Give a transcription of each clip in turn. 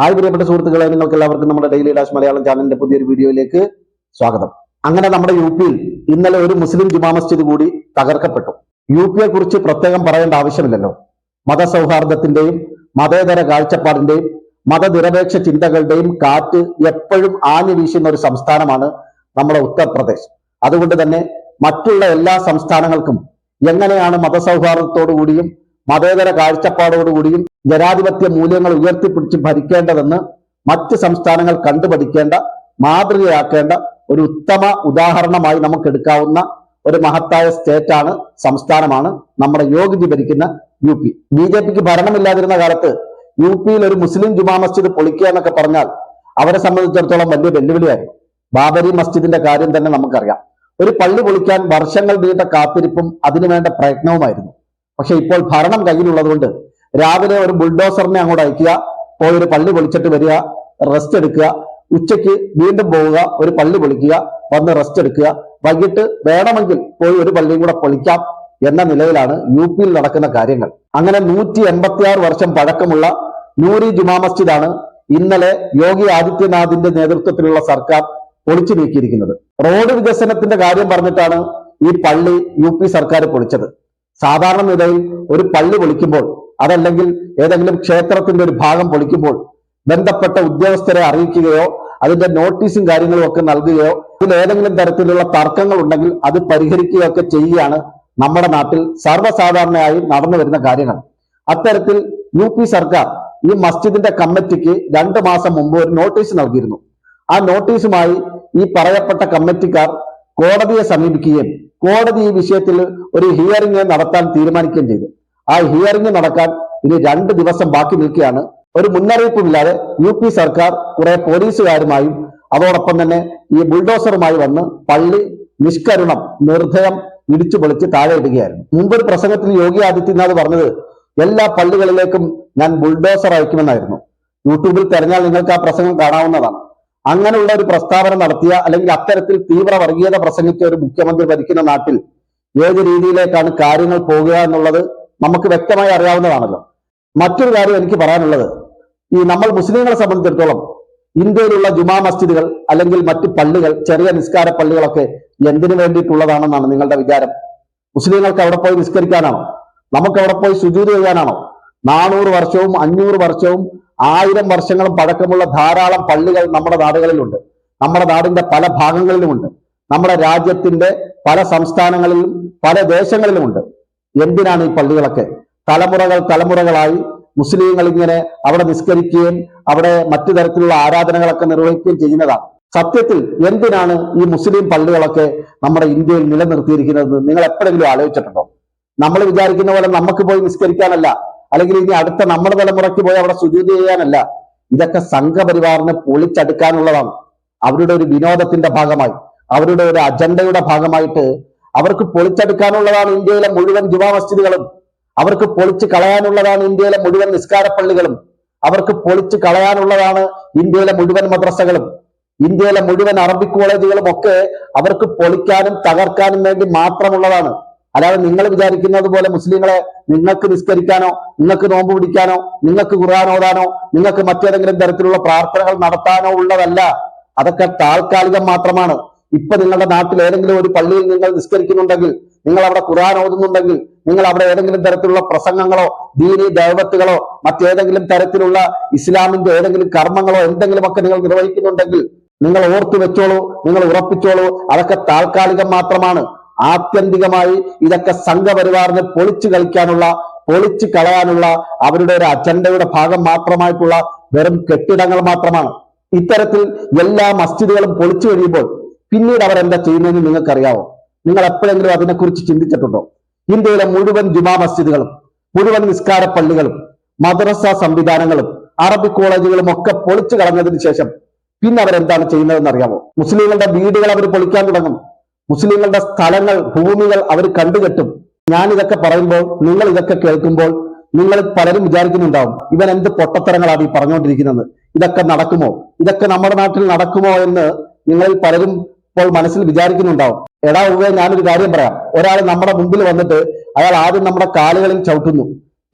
Hi പ്രിയപ്പെട്ട സുഹൃത്തുക്കളെ നിങ്ങൾക്ക് എല്ലാവർക്കും നമ്മുടെ ഡെയിലി ഡാഷ് മലയാളം ചാനലിന്റെ പുതിയൊരു വീഡിയോയിലേക്ക് സ്വാഗതം. അങ്ങനെ നമ്മുടെ യു പിയിൽ ഇന്നലെ ഒരു മുസ്ലിം ജുമാ മസ്ജിദ് കൂടി തകർക്കപ്പെട്ടു. യു പിയെ കുറിച്ച് പ്രത്യേകം പറയേണ്ട ആവശ്യമില്ലല്ലോ. മതസൗഹാർദ്ദത്തിന്റെയും മതേതര കാഴ്ചപ്പാടിന്റെയും മതനിരപേക്ഷ ചിന്തകളുടെയും കാറ്റ് എപ്പോഴും ആഞ്ഞു വീശുന്ന ഒരു സംസ്ഥാനമാണ് നമ്മുടെ ഉത്തർപ്രദേശ്. അതുകൊണ്ട് തന്നെ മറ്റുള്ള എല്ലാ സംസ്ഥാനങ്ങൾക്കും എങ്ങനെയാണ് മതസൗഹാർദ്ദത്തോടു കൂടിയും മതേതര കാഴ്ചപ്പാടോടുകൂടിയും ജനാധിപത്യ മൂല്യങ്ങൾ ഉയർത്തിപ്പിടിച്ച് ഭരിക്കേണ്ടതെന്ന് മറ്റ് സംസ്ഥാനങ്ങൾ കണ്ടുപഠിക്കേണ്ട മാതൃകയാക്കേണ്ട ഒരു ഉത്തമ ഉദാഹരണമായി നമുക്ക് എടുക്കാവുന്ന ഒരു മഹത്തായ സ്റ്റേറ്റ് ആണ് സംസ്ഥാനമാണ് നമ്മുടെ യോഗ്യത ഭരിക്കുന്ന യു പി. ബി ജെ പിക്ക് ഭരണമില്ലാതിരുന്ന കാലത്ത് യു പിയിൽ ഒരു മുസ്ലിം ജുമാ മസ്ജിദ് പൊളിക്കുക എന്നൊക്കെ പറഞ്ഞാൽ അവരെ സംബന്ധിച്ചിടത്തോളം വലിയ വെല്ലുവിളിയായിരുന്നു. ബാബരി മസ്ജിദിന്റെ കാര്യം തന്നെ നമുക്കറിയാം. ഒരു പള്ളി പൊളിക്കാൻ വർഷങ്ങൾ നീണ്ട കാത്തിരിപ്പും അതിനുവേണ്ട പ്രയത്നവുമായിരുന്നു. പക്ഷെ ഇപ്പോൾ ഭരണം കയ്യിലുള്ളതുകൊണ്ട് രാവിലെ ഒരു ബുൾഡോസറിനെ അങ്ങോട്ട് അയക്കുക പോയി ഒരു പള്ളി പൊളിച്ചിട്ട് വരിക റെസ്റ്റ് എടുക്കുക ഉച്ചയ്ക്ക് വീണ്ടും പോവുക ഒരു പള്ളി പൊളിക്കുക വന്ന് റെസ്റ്റ് എടുക്കുക വൈകിട്ട് വേണമെങ്കിൽ പോയി ഒരു പള്ളിയും കൂടെ പൊളിക്കാം എന്ന നിലയിലാണ് യു പിയിൽ നടക്കുന്ന കാര്യങ്ങൾ. അങ്ങനെ നൂറ്റി എൺപത്തി ആറ് വർഷം പഴക്കമുള്ള നൂരി ജുമാ മസ്ജിദാണ് ഇന്നലെ യോഗി ആദിത്യനാഥിന്റെ നേതൃത്വത്തിലുള്ള സർക്കാർ പൊളിച്ചു നീക്കിയിരിക്കുന്നത്. റോഡ് വികസനത്തിന്റെ കാര്യം പറഞ്ഞിട്ടാണ് ഈ പള്ളി യു സർക്കാർ പൊളിച്ചത്. സാധാരണ നിലയിൽ ഒരു പള്ളി പൊളിക്കുമ്പോൾ അതല്ലെങ്കിൽ ഏതെങ്കിലും ക്ഷേത്രത്തിന്റെ ഒരു ഭാഗം പൊളിക്കുമ്പോൾ ബന്ധപ്പെട്ട ഉദ്യോഗസ്ഥരെ അറിയിക്കുകയോ അതിന്റെ നോട്ടീസും കാര്യങ്ങളും ഒക്കെ നൽകുകയോ ഇതിൽ ഏതെങ്കിലും തരത്തിലുള്ള തർക്കങ്ങൾ ഉണ്ടെങ്കിൽ അത് പരിഹരിക്കുകയൊക്കെ ചെയ്യുകയാണ് നമ്മുടെ നാട്ടിൽ സർവസാധാരണയായി നടന്നു വരുന്ന കാര്യങ്ങൾ. അത്തരത്തിൽ യു പി സർക്കാർ ഈ മസ്ജിദിന്റെ കമ്മിറ്റിക്ക് രണ്ട് മാസം മുമ്പ് ഒരു നോട്ടീസ് നൽകിയിരുന്നു. ആ നോട്ടീസുമായി ഈ പറയപ്പെട്ട കമ്മിറ്റിക്കാർ കോടതിയെ സമീപിക്കുകയും കോടതി ഈ വിഷയത്തിൽ ഒരു ഹിയറിംഗ് നടത്താൻ തീരുമാനിക്കുകയും ചെയ്തു. ആ ഹിയറിംഗ് നടക്കാൻ ഇനി രണ്ട് ദിവസം ബാക്കി നിൽക്കുകയാണ്. ഒരു മുന്നറിയിപ്പുമില്ലാതെ യു പി സർക്കാർ കുറെ പോലീസുകാരുമായും അതോടൊപ്പം തന്നെ ഈ ബുൾഡോസറുമായി വന്ന് പള്ളി നിഷ്കരുണം നിർഭയം ഇടിച്ചു പൊളിച്ച് താഴെ ഇടുകയായിരുന്നു. മുമ്പൊരു പ്രസംഗത്തിൽ യോഗി ആദിത്യനാഥ് പറഞ്ഞത് എല്ലാ പള്ളികളിലേക്കും ഞാൻ ബുൾഡോസർ അയക്കുമെന്നായിരുന്നു. യൂട്യൂബിൽ തെരഞ്ഞാൽ നിങ്ങൾക്ക് ആ പ്രസംഗം കാണാവുന്നതാണ്. അങ്ങനെയുള്ള ഒരു പ്രസ്താവന നടത്തിയ അല്ലെങ്കിൽ അത്തരത്തിൽ തീവ്ര വർഗീയത പ്രസംഗിച്ച ഒരു മുഖ്യമന്ത്രി ഭരിക്കുന്ന നാട്ടിൽ ഏത് രീതിയിലേക്കാണ് കാര്യങ്ങൾ പോകുക എന്നുള്ളത് നമുക്ക് വ്യക്തമായി അറിയാവുന്നതാണല്ലോ. മറ്റൊരു കാര്യം എനിക്ക് പറയാനുള്ളത്. ഈ നമ്മൾ മുസ്ലിങ്ങളെ സംബന്ധിച്ചിടത്തോളം ഇന്ത്യയിലുള്ള ജുമാ മസ്ജിദുകൾ അല്ലെങ്കിൽ മറ്റ് പള്ളികൾ ചെറിയ നിസ്കാര പള്ളികളൊക്കെ എന്തിനു വേണ്ടിയിട്ടുള്ളതാണെന്നാണ് നിങ്ങളുടെ വിചാരം? മുസ്ലിങ്ങൾക്ക് അവിടെ പോയി നിസ്കരിക്കാനാണോ? നമുക്ക് അവിടെ പോയി സുജൂത് ചെയ്യാനാണോ? നാനൂറ് വർഷവും അഞ്ഞൂറ് വർഷവും ആയിരം വർഷങ്ങളും പഴക്കമുള്ള ധാരാളം പള്ളികൾ നമ്മുടെ നാടുകളിലുണ്ട്. നമ്മുടെ നാടിന്റെ പല ഭാഗങ്ങളിലുമുണ്ട്. നമ്മുടെ രാജ്യത്തിന്റെ പല സംസ്ഥാനങ്ങളിലും പല ദേശങ്ങളിലുമുണ്ട്. എന്തിനാണ് ഈ പള്ളികളൊക്കെ? തലമുറകൾ തലമുറകളായി മുസ്ലിങ്ങൾ ഇങ്ങനെ അവിടെ നിസ്കരിക്കുകയും അവിടെ മറ്റു തരത്തിലുള്ള ആരാധനകളൊക്കെ നിർവഹിക്കുകയും ചെയ്യുന്നതാണ്. സത്യത്തിൽ എന്തിനാണ് ഈ മുസ്ലിം പള്ളികളൊക്കെ നമ്മുടെ ഇന്ത്യയിൽ നിലനിർത്തിയിരിക്കുന്നത്? നിങ്ങൾ എപ്പോഴെങ്കിലും ആലോചിച്ചിട്ടുണ്ടോ? നമ്മൾ വിചാരിക്കുന്ന പോലെ നമുക്ക് പോയി നിസ്കരിക്കാനല്ല. അല്ലെങ്കിൽ ഇനി അടുത്ത നമ്മുടെ തലമുറയ്ക്ക് പോയി അവിടെ സുജൂതി ചെയ്യാനല്ല. ഇതൊക്കെ സംഘപരിവാറിനെ പൊളിച്ചടുക്കാനുള്ളതാണ്. അവരുടെ ഒരു വിനോദത്തിന്റെ ഭാഗമായി അവരുടെ ഒരു അജണ്ടയുടെ ഭാഗമായിട്ട് അവർക്ക് പൊളിച്ചെടുക്കാനുള്ളതാണ് ഇന്ത്യയിലെ മുഴുവൻ ജുമാ മസ്ജിദുകളും. അവർക്ക് പൊളിച്ചു കളയാനുള്ളതാണ് ഇന്ത്യയിലെ മുഴുവൻ നിസ്കാര പള്ളികളും. അവർക്ക് പൊളിച്ചു കളയാനുള്ളതാണ് ഇന്ത്യയിലെ മുഴുവൻ മദ്രസകളും. ഇന്ത്യയിലെ മുഴുവൻ അറബിക് കോളേജുകളും ഒക്കെ അവർക്ക് പൊളിക്കാനും തകർക്കാനും വേണ്ടി മാത്രമുള്ളതാണ്. അല്ലാതെ നിങ്ങൾ വിചാരിക്കുന്നത് പോലെ മുസ്ലിങ്ങളെ നിങ്ങൾക്ക് നിസ്കരിക്കാനോ നിങ്ങൾക്ക് നോമ്പ് പിടിക്കാനോ നിങ്ങൾക്ക് ഖുർആൻ ഓതാനോ നിങ്ങൾക്ക് മറ്റേതെങ്കിലും തരത്തിലുള്ള പ്രാർത്ഥനകൾ നടത്താനോ ഉള്ളതല്ല. അതൊക്കെ താൽക്കാലികം മാത്രമാണ്. ഇപ്പൊ നിങ്ങളുടെ നാട്ടിൽ ഏതെങ്കിലും ഒരു പള്ളിയിൽ നിങ്ങൾ നിസ്കരിക്കുന്നുണ്ടെങ്കിൽ നിങ്ങൾ അവിടെ ഖുർആൻ ഓതുന്നുണ്ടെങ്കിൽ നിങ്ങൾ അവിടെ ഏതെങ്കിലും തരത്തിലുള്ള പ്രസംഗങ്ങളോ ദീനി ദൈവത്തുകളോ മറ്റേതെങ്കിലും തരത്തിലുള്ള ഇസ്ലാമിന്റെ ഏതെങ്കിലും കർമ്മങ്ങളോ എന്തെങ്കിലുമൊക്കെ നിങ്ങൾ നിർവഹിക്കുന്നുണ്ടെങ്കിൽ നിങ്ങൾ ഓർത്തു വെച്ചോളൂ നിങ്ങൾ ഉറപ്പിച്ചോളൂ അതൊക്കെ താൽക്കാലികം മാത്രമാണ്. ആത്യന്തികമായി ഇതൊക്കെ സംഘപരിവാറിനെ പൊളിച്ചു കളിക്കാനുള്ള പൊളിച്ചു കളയാനുള്ള അവരുടെ ഒരു അജണ്ടയുടെ ഭാഗം മാത്രമായിട്ടുള്ള വെറും കെട്ടിടങ്ങൾ മാത്രമാണ്. ഇത്തരത്തിൽ എല്ലാ മസ്ജിദുകളും പൊളിച്ചു കഴിയുമ്പോൾ പിന്നീട് അവർ എന്താ ചെയ്യുന്നതെന്ന് നിങ്ങൾക്കറിയാവോ? നിങ്ങൾ എപ്പോഴെങ്കിലും അതിനെക്കുറിച്ച് ചിന്തിച്ചിട്ടുണ്ടോ? ഇന്ത്യയിലെ മുഴുവൻ ജുമാ മസ്ജിദുകളും മുഴുവൻ നിസ്കാര പള്ളികളും മദ്രസ സംവിധാനങ്ങളും അറബി കോളേജുകളും ഒക്കെ പൊളിച്ചു കളഞ്ഞതിന് ശേഷം പിന്നെ അവരെന്താണ് ചെയ്യുന്നതെന്ന് അറിയാമോ മുസ്ലിങ്ങളുടെ വീടുകൾ അവർ പൊളിക്കാൻ തുടങ്ങും. മുസ്ലിങ്ങളുടെ സ്ഥലങ്ങൾ ഭൂമികൾ അവർ കണ്ടുകെട്ടും. ഞാൻ ഇതൊക്കെ പറയുമ്പോൾ നിങ്ങൾ ഇതൊക്കെ കേൾക്കുമ്പോൾ നിങ്ങൾ പലരും വിചാരിക്കുന്നുണ്ടാവും ഇവൻ എന്ത് പൊട്ടത്തരങ്ങളാണ് ഈ പറഞ്ഞുകൊണ്ടിരിക്കുന്നത്? ഇതൊക്കെ നടക്കുമോ? ഇതൊക്കെ നമ്മുടെ നാട്ടിൽ നടക്കുമോ? എന്ന് നിങ്ങളിൽ പലരും ഇപ്പോൾ മനസ്സിൽ വിചാരിക്കുന്നുണ്ടാവും. എടാ ഉവ്വേ ഞാനൊരു കാര്യം പറയാം. ഒരാൾ നമ്മുടെ മുമ്പിൽ വന്നിട്ട് അയാൾ ആദ്യം നമ്മുടെ കാലുകളിൽ ചവിട്ടുന്നു.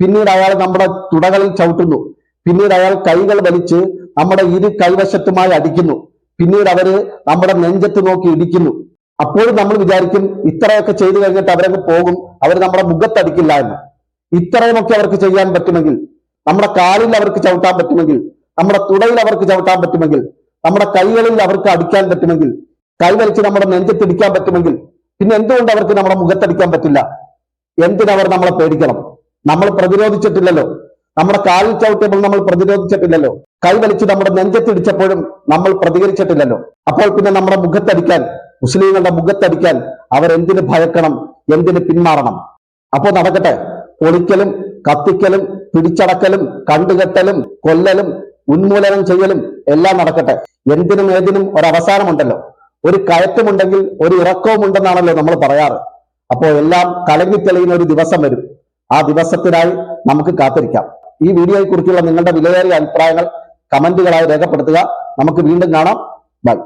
പിന്നീട് അയാൾ നമ്മുടെ തുടകളിൽ ചവിട്ടുന്നു. പിന്നീട് അയാൾ കൈകൾ വലിച്ച് നമ്മുടെ ഇരു കൈവശത്തുമായി അടിക്കുന്നു. പിന്നീട് അവർ നമ്മുടെ നെഞ്ചത്ത് നോക്കി ഇടിക്കുന്നു. അപ്പോഴും നമ്മൾ വിചാരിക്കും ഇത്രയൊക്കെ ചെയ്തു കഴിഞ്ഞിട്ട് അവരങ്ങ് പോകും. അവർ നമ്മുടെ മുഖത്തടിക്കില്ല എന്ന്. ഇത്രയുമൊക്കെ അവർക്ക് ചെയ്യാൻ പറ്റുമെങ്കിൽ നമ്മുടെ കാലിൽ അവർക്ക് ചവിട്ടാൻ പറ്റുമെങ്കിൽ നമ്മുടെ തുടയിൽ അവർക്ക് ചവിട്ടാൻ പറ്റുമെങ്കിൽ നമ്മുടെ കൈകളിൽ അവർക്ക് അടിക്കാൻ പറ്റുമെങ്കിൽ കൈ വലിച്ച് നമ്മുടെ നെഞ്ചത്തിടിക്കാൻ പറ്റുമെങ്കിൽ പിന്നെ എന്തുകൊണ്ട് അവർക്ക് നമ്മുടെ മുഖത്തടിക്കാൻ പറ്റില്ല? എന്തിനവർ നമ്മളെ പേടിക്കണം? നമ്മൾ പ്രതിരോധിച്ചിട്ടില്ലല്ലോ. നമ്മുടെ കാലിൽ ചവിട്ടിയപ്പോൾ നമ്മൾ പ്രതിരോധിച്ചിട്ടില്ലല്ലോ. കൈ വലിച്ച് നമ്മുടെ നെഞ്ചത്തിടിച്ചപ്പോഴും നമ്മൾ പ്രതികരിച്ചിട്ടില്ലല്ലോ. അപ്പോൾ പിന്നെ നമ്മുടെ മുഖത്തടിക്കാൻ മുസ്ലിങ്ങളുടെ മുഖത്തടിക്കാൻ അവർ എന്തിന് ഭയക്കണം എന്തിന് പിന്മാറണം? അപ്പോൾ നടക്കട്ടെ. പൊളിക്കലും കത്തിക്കലും പിടിച്ചടക്കലും കണ്ടുകെട്ടലും കൊല്ലലും ഉന്മൂലനം ചെയ്യലും എല്ലാം നടക്കട്ടെ. എന്തിനും ഏതിനും ഒരവസാനമുണ്ടല്ലോ. ഒരു കയറ്റമുണ്ടെങ്കിൽ ഒരു ഇറക്കവും ഉണ്ടെന്നാണല്ലോ നമ്മൾ പറയാറ്. അപ്പോൾ എല്ലാം കലങ്ങി തെളിയുന്ന ഒരു ദിവസം വരും. ആ ദിവസത്തിനായി നമുക്ക് കാത്തിരിക്കാം. ഈ വീഡിയോയെ കുറിച്ചുള്ള നിങ്ങളുടെ വിലയേറിയ അഭിപ്രായങ്ങൾ കമന്റുകളായി രേഖപ്പെടുത്തുക. നമുക്ക് വീണ്ടും കാണാം. ബൈ.